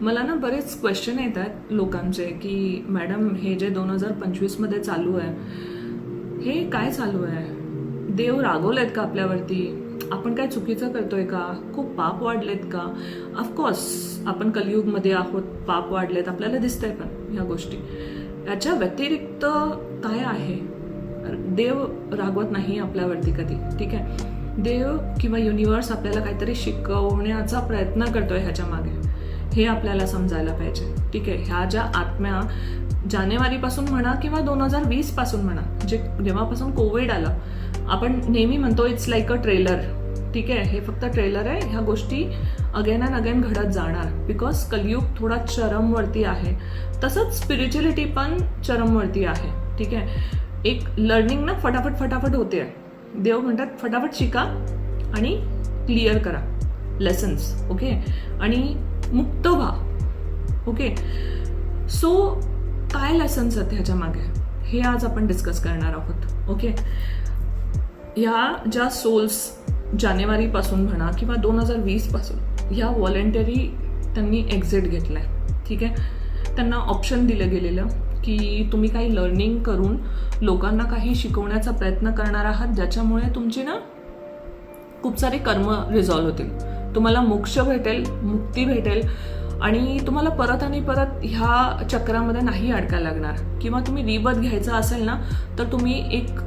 मला ना बरेच क्वेश्चन येत आहेत लोकांचे की मॅडम हे जे दोन हजार पंचवीसमध्ये चालू आहे हे काय चालू आहे? देव रागवलेत का आपल्यावरती? आपण काय चुकीचं करतोय का? खूप पाप वाढलेत का? ऑफकोर्स आपण कलियुगमध्ये आहोत पाप वाढलेत आपल्याला दिसतंय पण ह्या गोष्टी. याच्या व्यतिरिक्त काय आहे? देव रागवत नाही आपल्यावरती कधी ठीक आहे? देव किंवा युनिवर्स आपल्याला काहीतरी शिकवण्याचा प्रयत्न करतोय ह्याच्या मागे. हे आपल्याला समजायला पाहिजे. ठीक आहे? ह्या ज्या आत्म्या जानेवारीपासून म्हणा किंवा दोन हजार वीसपासून म्हणा जे जेव्हापासून कोविड आलं आपण नेहमी म्हणतो इट्स लाईक अ ट्रेलर ठीक आहे? हे फक्त ट्रेलर आहे. ह्या गोष्टी अगेन अँड अगेन घडत जाणार. बिकॉज कलयुग थोडा चरमवरती आहे. तसंच स्पिरिच्युअलिटी पण चरमवरती आहे. ठीक आहे? एक लर्निंग ना फटाफट फटाफट होते. देव म्हणतात फटाफट शिका आणि क्लिअर करा. लेसन्स ओके आणि मुक्त व्हा ओके सो काय लेसन्स आहेत ह्याच्या मागे. हे आज आपण डिस्कस करणार आहोत. ओके ह्या ज्या सोल्स जानेवारीपासून म्हणा किंवा दोन हजार वीसपासून ह्या व्हॉलेंटरी त्यांनी एक्झिट घेतलाय. ठीक आहे? त्यांना ऑप्शन दिलं गेलेलं की तुम्ही काही लर्निंग करून लोकांना काही शिकवण्याचा प्रयत्न करणार आहात ज्याच्यामुळे तुमची ना खूप सारे कर्म रिझॉल्व्ह होतील. तुम्हाला मोक्ष भेटेल मुक्ती भेटेल आणि तुम्हाला परत आणि परत ह्या चक्रामध्ये नाही अडकायला लागणार. किंवा तुम्ही रिबत घ्यायचा असेल ना तर तुम्ही एक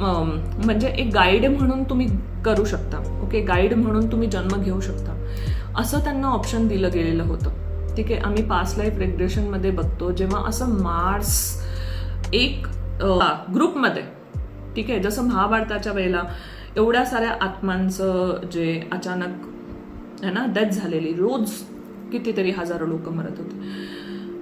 म्हणजे एक गाईड म्हणून तुम्ही करू शकता. ओके गाईड म्हणून तुम्ही जन्म घेऊ शकता. असं त्यांना ऑप्शन दिलं गेलेलं होतं. ठीक आहे? आम्ही पास लाईफ रेग्रेशनमध्ये बघतो जेव्हा असं मार्स एक ग्रुपमध्ये ठीक आहे? जसं महाभारताच्या वेळेला एवढ्या साऱ्या आत्मांचं जे अचानक आहे ना डेथ झालेली. रोज कितीतरी हजारो लोक मरत होते.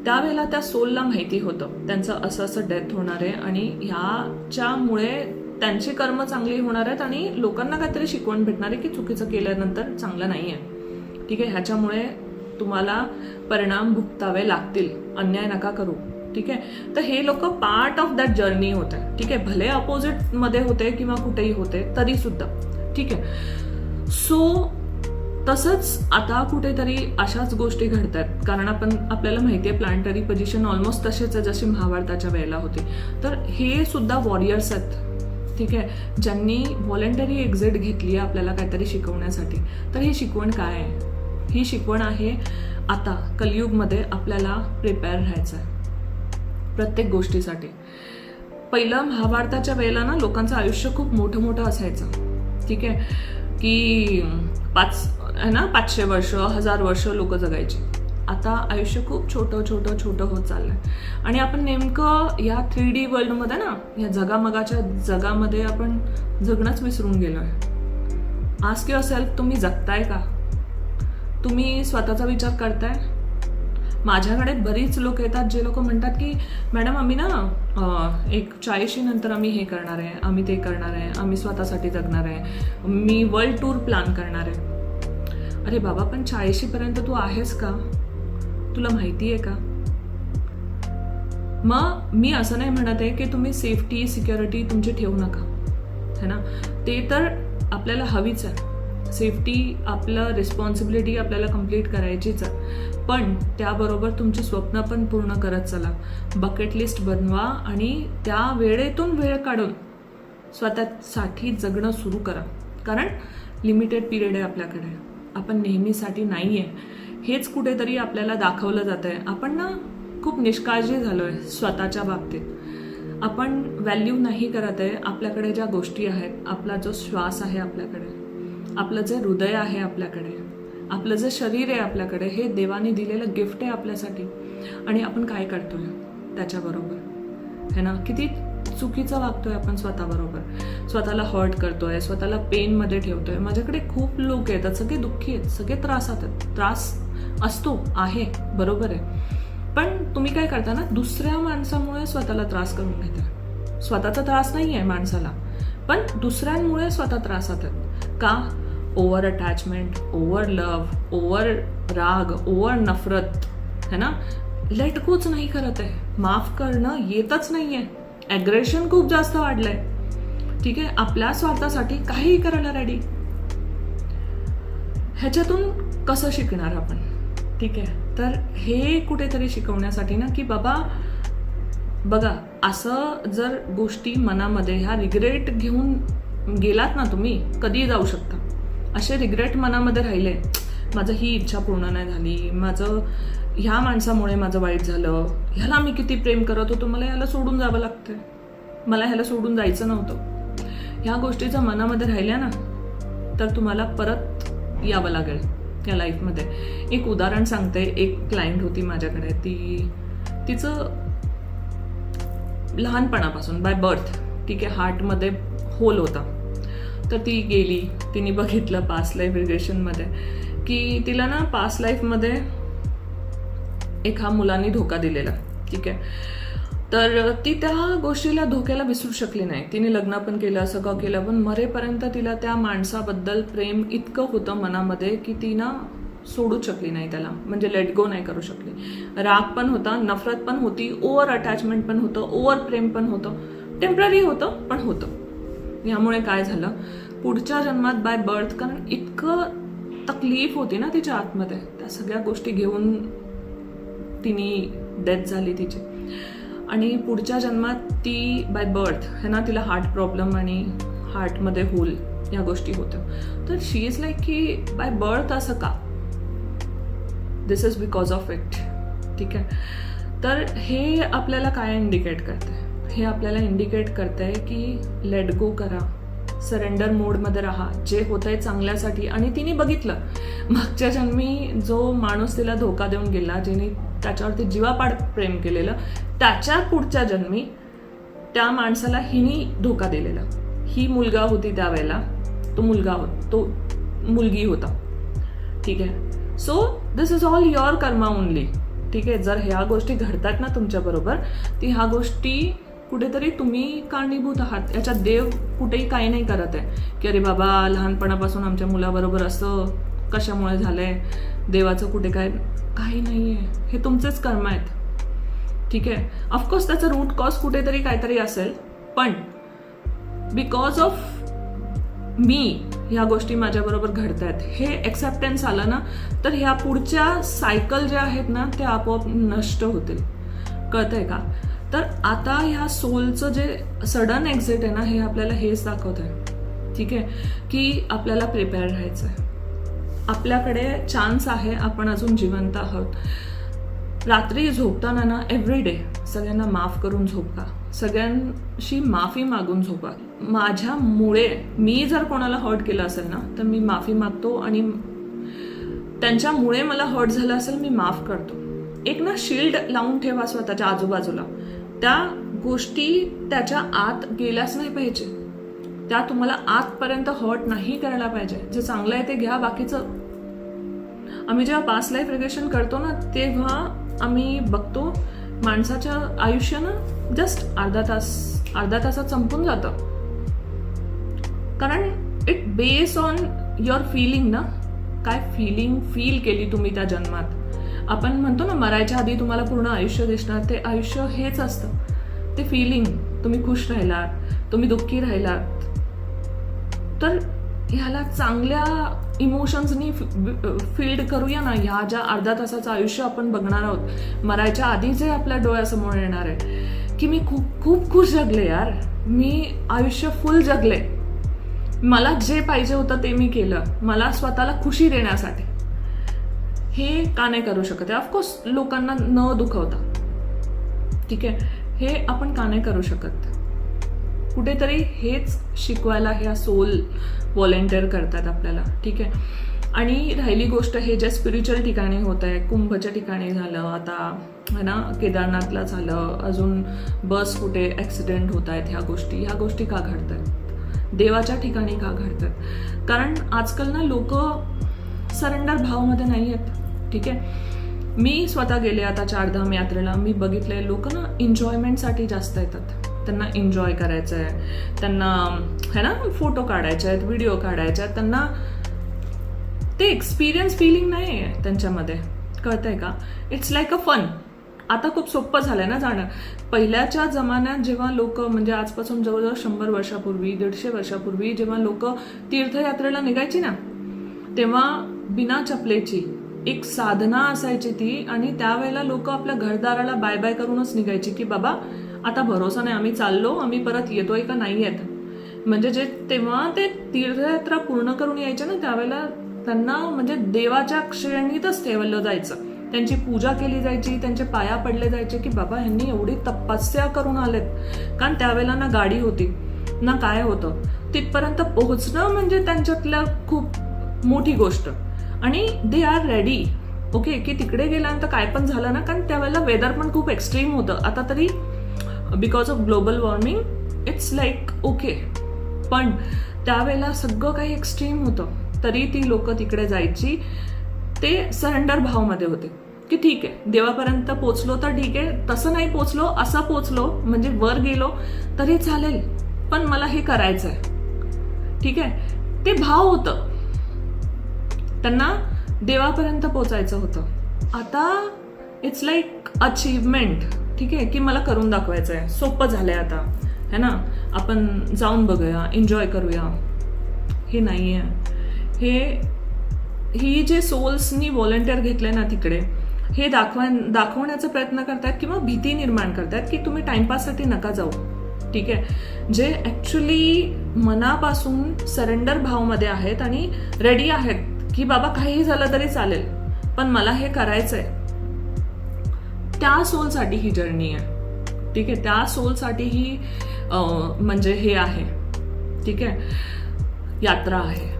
त्यावेळेला त्या सोलला माहिती होतं त्यांचं असं असं डेथ होणार आहे आणि ह्याच्यामुळे त्यांची कर्म चांगली होणार आहेत आणि लोकांना काहीतरी शिकवण भेटणार आहे की चुकीचं केल्यानंतर चांगलं नाही आहे. ठीक आहे ह्याच्यामुळे तुम्हाला परिणाम भुगतावे लागतील. अन्याय नका करू. ठीक आहे? तर हे लोक पार्ट ऑफ दॅट जर्नी होते. ठीक आहे? भले अपोजिटमध्ये होते किंवा कुठेही होते तरी सुद्धा ठीक आहे? सो तसंच आता कुठेतरी अशाच गोष्टी घडत आहेत कारण आपण आपल्याला माहिती आहे प्लांटरी पोझिशन ऑलमोस्ट तसेच आहे जशी महाभारताच्या वेळेला होती. तर हे सुद्धा वॉरियर्स आहेत. ठीक आहे? ज्यांनी व्हॉलेंटरी एक्झिट घेतली आहे आपल्याला काहीतरी शिकवण्यासाठी. तर ही शिकवण काय आहे? ही शिकवण आहे आता कलियुगमध्ये आपल्याला प्रिपेअर राहायचं आहे प्रत्येक गोष्टीसाठी. पहिलं महाभारताच्या वेळेला ना लोकांचं आयुष्य खूप मोठं मोठं असायचं. ठीक आहे? की पाच आहे ना? पाचशे वर्ष हजार वर्ष लोक जगायची. आता आयुष्य खूप छोटं छोटं छोटं होत चाललंय. आणि आपण नेमकं या थ्री डी वर्ल्डमध्ये ना या जगामगाच्या जगामध्ये आपण जगणंच विसरून गेलो आहे. आस्क युअर सेल्फ तुम्ही जगताय का? तुम्ही स्वतःचा विचार करताय? माझ्याकडे बरीच लोक येतात जे लोक म्हणतात की मॅडम आम्ही ना एक चाळीशी नंतर आम्ही हे करणार आहे आम्ही ते करणार आहे आम्ही स्वतःसाठी जगणार आहे. मी वर्ल्ड टूर प्लॅन करणार आहे. अरे बाबा पण चाळीशीपर्यंत तू आहेस का? तुला माहिती आहे का? मग मी असं नाही म्हणत आहे की तुम्ही सेफ्टी सिक्युरिटी तुमची ठेवू नका. है ना? ते तर आपल्याला हवीच आहे. सेफ्टी आपलं रिस्पॉन्सिबिलिटी आपल्याला कंप्लीट करायचीच आहे. पण त्याबरोबर तुमची स्वप्न पण पूर्ण करत चला. बकेट लिस्ट बनवा आणि त्या वेळेतून वेळ काढून स्वतःसाठी जगणं सुरू करा. कारण लिमिटेड पिरियड आहे आपल्याकडे. आपण नेहमीसाठी नाही आहे हेच कुठेतरी आपल्याला दाखवलं जात आहे आपण ना खूप निष्काळजी झालो आहे स्वतःच्या बाबतीत. आपण व्हॅल्यू नाही करत आहे आपल्याकडे ज्या गोष्टी आहेत आपला जो श्वास आहे आपल्याकडे आपलं जे हृदय आहे आपल्याकडे आपलं जे शरीर आहे आपल्याकडे हे देवाने दिलेलं गिफ्ट आहे आपल्यासाठी. आणि आपण काय करतोय? त्याच्याबरोबर. है ना? किती चुकीचं वागतोय आपण स्वतःबरोबर. स्वतःला हर्ट करतोय स्वतःला पेनमध्ये ठेवतोय. माझ्याकडे खूप लोक येतात सगळे दुःखी आहेत सगळे त्रासात आहेत. त्रास असतो आहे बरोबर आहे. पण तुम्ही काय करता ना दुसऱ्या माणसामुळे स्वतःला त्रास करून घेता. स्वतःचा त्रास नाही आहे माणसाला पण दुसऱ्यांमुळे स्वतः त्रासात आहेत. का? Over attachment over love over राग ओव्हर नफरत है ना? लेट गोच नाही करत आहे. माफ करणं येतच नाहीये. ॲग्रेशन खूप जास्त वाढलंय. ठीक आहे? आपल्या स्वार्थासाठी काहीही करायला रेडी ह्याच्यातून कसं शिकणार आपण? ठीक आहे? तर हे कुठेतरी शिकवण्यासाठी ना की बाबा बघा असं जर गोष्टी मनामध्ये ह्या रिग्रेट घेऊन गेलात ना तुम्ही कधी जाऊ शकता. असे रिग्रेट मनामध्ये राहिले माझं ही इच्छा पूर्ण नाही झाली माझं ह्या माणसामुळे माझं वाईट झालं. ह्याला मी किती प्रेम करत होतो मला ह्याला सोडून जावं लागतंय. मला ह्याला सोडून जायचं नव्हतं. ह्या गोष्टीच्या मनामध्ये राहिल्या ना तर तुम्हाला परत यावं लागेल या लाईफमध्ये. एक उदाहरण सांगते एक क्लायंट होती माझ्याकडे. ती तिचं लहानपणापासून बाय बर्थ ठीक आहे हार्टमध्ये होल होता. तर ती गेली तिने बघितलं पास्ट लाईफ रिलेशनमध्ये की तिला ना पास्ट लाईफमध्ये एका मुलाने धोका दिलेला. ठीक आहे? तर ती त्या गोष्टीला धोक्याला विसरू शकली नाही. तिने लग्न पण केलं सगळं केलं? पण मरेपर्यंत तिला त्या माणसाबद्दल प्रेम इतकं होतं मनामध्ये की ती ना सोडूच शकली नाही त्याला. म्हणजे लेट गो नाही करू शकली. राग पण होता नफरत पण होती ओव्हर अटॅचमेंट पण होतं ओव्हर प्रेम पण होतं. टेंपररी होतं पण होतं. यामुळे काय झालं? पुढच्या जन्मात बाय बर्थ कारण इतकं तकलीफ होती ना तिच्या आतमध्ये. त्या सगळ्या गोष्टी घेऊन तिने डेथ झाली तिची. आणि पुढच्या जन्मात ती बाय बर्थ है ना तिला हार्ट प्रॉब्लेम आणि हार्टमध्ये होल या गोष्टी होत्या. तर शी इज लाईक की बाय बर्थ असं का? This is because of it ठीक आहे? तर हे आपल्याला काय इंडिकेट करते हे आपल्याला इंडिकेट करते की लेट गो करा. सरेंडर मोडमध्ये राहा. जे होतंय चांगल्यासाठी. आणि तिने बघितलं. मागच्या जन्मी जो माणूस तिला धोका देऊन गेला ज्याने त्याच्यावरती जीवापाड प्रेम केलेलं त्याच्या पुढच्या जन्मी त्या माणसाला हिनी धोका दिलेला. ही मुलगा होती त्यावेळेला. तो मुलगा होता तो मुलगी होता. ठीक आहे? So this is all your karma only ठीक आहे? जर ह्या गोष्टी घडतात ना तुमच्याबरोबर ती ह्या गोष्टी कुठेतरी तुम्ही कारणीभूत आहात. याच्यात देव कुठेही काही नाही करत आहे. की अरे बाबा लहानपणापासून आमच्या मुलाबरोबर असं कशामुळे झालंय? देवाचं कुठे काय? काही नाही आहे हे तुमचेच कर्म आहेत. ठीक आहे? ऑफकोर्स त्याचं रूट कॉज कुठेतरी काहीतरी असेल. पण बिकॉज ऑफ मी ह्या गोष्टी माझ्याबरोबर घडत आहेत. हे एक्सेप्टन्स आलं ना तर ह्या पुढच्या सायकल ज्या आहेत ना त्या आपोआप नष्ट होतील. कळतंय का? तर आता ह्या सोलचं जे सडन एक्झिट आहे ना हे आपल्याला हेच दाखवत आहे ठीक आहे? की आपल्याला प्रिपेअर राहायचं आहे आपल्याकडे चान्स आहे आपण अजून जिवंत आहोत. रात्री झोपताना ना एव्हरी डे सगळ्यांना माफ करून झोपा. सगळ्यांशी माफी मागून झोपा. माझ्यामुळे मी जर कोणाला हर्ट केलं असेल ना तर मी माफी मागतो आणि त्यांच्यामुळे मला हर्ट झालं असेल मी माफ करतो. एक ना शिल्ड लावून ठेवा स्वतःच्या आजूबाजूला. त्या गोष्टी त्याच्या आत गेल्याच नाही पाहिजे. त्या तुम्हाला आतपर्यंत हॉट नाही करायला पाहिजे. जे चांगलं आहे ते घ्या बाकीचं. आम्ही जेव्हा पास्ट लाईफ रिग्रेशन करतो ना तेव्हा आम्ही बघतो माणसाच्या आयुष्य ना जस्ट अर्धा तास अर्धा तासात संपून जातं. कारण it base on your feeling ना. काय फिलिंग फील केली तुम्ही त्या जन्मात? आपण म्हणतो ना मरायच्या आधी तुम्हाला पूर्ण आयुष्य दिसणार ते आयुष्य हेच असतं. ते फिलिंग तुम्ही खुश राहिलात तुम्ही दुःखी राहिलात. तर ह्याला चांगल्या इमोशन्सनी फील्ड करूया ना ह्या ज्या अर्धा तासाचं आयुष्य आपण बघणार आहोत. मरायच्या आधी जे आपल्या डोळ्यासमोर येणार आहे की मी खूप खूप खुश जगले यार. मी आयुष्य फुल जगले. मला जे पाहिजे होतं ते मी केलं. मला स्वतःला खुशी देण्यासाठी. हे का नाही करू शकत आहे? ऑफकोर्स लोकांना न दुखवता. ठीक आहे? हे आपण का नाही करू शकत? कुठेतरी हेच शिकवायला ह्या सोल व्हॉलेंटिअर करतात आपल्याला. ठीक आहे? आणि राहिली गोष्ट हे ज्या स्पिरिच्युअल ठिकाणी होत आहे कुंभच्या ठिकाणी झालं आता है ना केदारनाथला झालं अजून बस कुठे ॲक्सिडेंट होत आहेत ह्या गोष्टी ह्या गोष्टी का घडत आहेत देवाच्या ठिकाणी का घडतात? कारण आजकाल ना लोक सरेंडर भावमध्ये नाही आहेत ठीक आहे? मी स्वतः गेले आता चारधाम यात्रेला. मी बघितले लोक ना एन्जॉयमेंटसाठी जास्त येतात. त्यांना एन्जॉय करायचं आहे त्यांना है ना फोटो काढायचे आहेत व्हिडिओ काढायचे आहेत त्यांना ते एक्सपिरियन्स फिलिंग नाही आहे त्यांच्यामध्ये. कळतंय का? इट्स लाईक अ फन आता खूप सोपं झालंय ना जाणं. पहिल्याच्या जमान्यात जेव्हा लोक म्हणजे आजपासून जवळजवळ शंभर वर्षापूर्वी दीडशे वर्षापूर्वी जेव्हा लोक तीर्थयात्रेला निघायची ना तेव्हा बिना चपलेची एक साधना असायची ती आणि त्यावेळेला लोक आपल्या घरदाराला बाय बाय करूनच निघायची की बाबा आता भरोसा नाही आम्ही चाललो आम्ही परत येतोय का नाही येत? म्हणजे जे तेव्हा ते तीर्थयात्रा पूर्ण करून यायचे ना त्यावेळेला त्यांना म्हणजे देवाच्या श्रेणीतच ठेवलं जायचं. त्यांची पूजा केली जायची त्यांचे पाया पडले जायचे की बाबा ह्यांनी एवढी तपस्या करून आलेत. कारण त्यावेळेला ना गाडी होती ना काय होतं. तिथपर्यंत पोहोचणं म्हणजे त्यांच्यातल्या खूप मोठी गोष्ट. आणि दे आर रेडी ओके की तिकडे गेल्यानंतर काय पण झालं ना कारण त्यावेळेला वेदर पण खूप एक्स्ट्रीम होतं. आता तरी because of global warming it's like okay पण त्यावेळेला सगळं काही एक्स्ट्रीम होतं. तरी ती लोकं तिकडे जायची. ते सरेंडर भावमध्ये होते. की ठीक आहे देवापर्यंत पोचलो तर ठीक आहे. तसं नाही पोचलो असं पोचलो म्हणजे वर गेलो तरी चालेल. पण मला हे करायचं आहे ठीक आहे? ते भाव होतं. त्यांना देवापर्यंत पोचायचं होतं. आता इट्स लाईक अचीवमेंट ठीक आहे की मला करून दाखवायचं आहे सोपं झालं आहे आता. है ना? आपण जाऊन बघूया एन्जॉय करूया. हे नाही आहे हे ही जे सोल्सनी व्हॉलेंटिअर आहे ना तिकडे हे दाखवा दाखवण्याचा प्रयत्न करतात किंवा भीती निर्माण करतात की तुम्ही टाइमपाससाठी नका जाऊ. ठीक आहे? जे ॲक्च्युली मनापासून सरेंडर भावमध्ये आहेत आणि रेडी आहेत की बाबा काहीही झालं तरी चालेल पण मला हे करायचंय. त्या सोलसाठी ही जर्नी आहे. ठीक आहे त्या सोलसाठी ही म्हणजे हे आहे. ठीक आहे यात्रा आहे.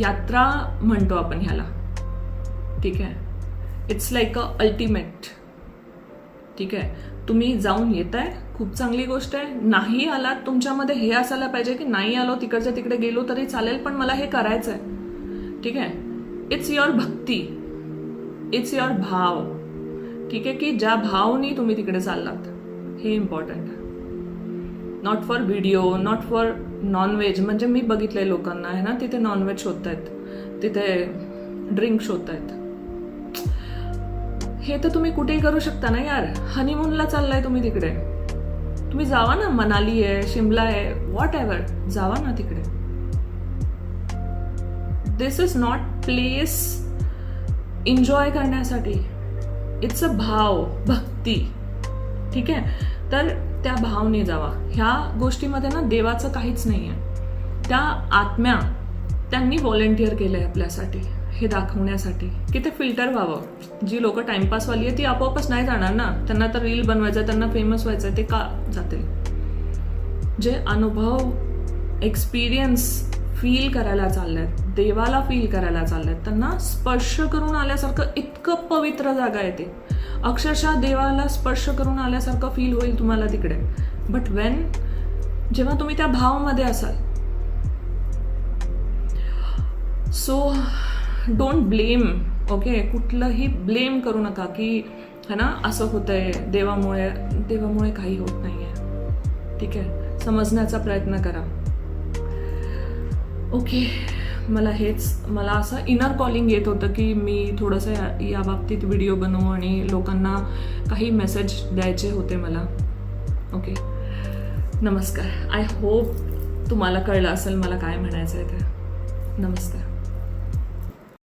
यात्रा म्हणतो आपण ह्याला. ठीक आहे इट्स लाईक अ अल्टिमेट ठीक आहे तुम्ही जाऊन येत आहे खूप चांगली गोष्ट आहे. नाही आलात तुमच्यामध्ये हे असायला पाहिजे की नाही आलो तिकडच्या तिकडे गेलो तरी चालेल पण मला हे करायचं आहे ठीक आहे it's your bhakti it's your bhav ठीक आहे की ज्या भावनी तुम्ही तिकडे चाललात हे इम्पॉर्टंट आहे not for video not for nonveg म्हणजे मी बघितलंय लोकांना आहे ना? तिथे नॉनव्हेज शोधत आहेत तिथे ड्रिंक शोधत आहेत हे तर तुम्ही कुठेही करू शकता ना यार. हनीमूनला चाललाय तुम्ही तिकडे. तुम्ही जावा ना मनाली आहे शिमला आहे व्हॉट एव्हर जावा ना तिकडे. This is not place enjoy करण्यासाठी. It's a bhav bhakti. ठीक आहे? तर त्या भावने जावा. ह्या गोष्टीमध्ये ना देवाचं काहीच नाही आहे त्या आत्म्या त्यांनी व्हॉलेंटिअर आहे आपल्यासाठी हे दाखवण्यासाठी. की ते फिल्टर व्हावं? जी लोक टाइमपासवाली आहे ती आपोआपच नाही जाणार ना. त्यांना तर रील बनवायचं त्यांना फेमस व्हायचं ते का जातील? जे अनुभव एक्सपिरियन्स फील करायला चाललेत देवाला फील करायला चाललेत त्यांना स्पर्श करून आल्यासारखं इतकं पवित्र जागा आहे ते. अक्षरशः देवाला स्पर्श करून आल्यासारखं फील होईल तुम्हाला तिकडे. बट वेन जेव्हा तुम्ही त्या भावामध्ये असाल सो डोंट ब्लेम ओके कुठलंही ब्लेम करू नका की है ना असं होतंय देवामुळे देवामुळे काही होत नाही आहे ठीक आहे? समजण्याचा प्रयत्न करा. ओके मला हेच मला असं इनर कॉलिंग येत होतं की मी थोडंसं या या बाबतीत व्हिडिओ बनवू आणि लोकांना काही मेसेज द्यायचे होते मला. ओके नमस्कार. आय होप तुम्हाला कळलं असेल मला काय म्हणायचं आहे ते. नमस्कार.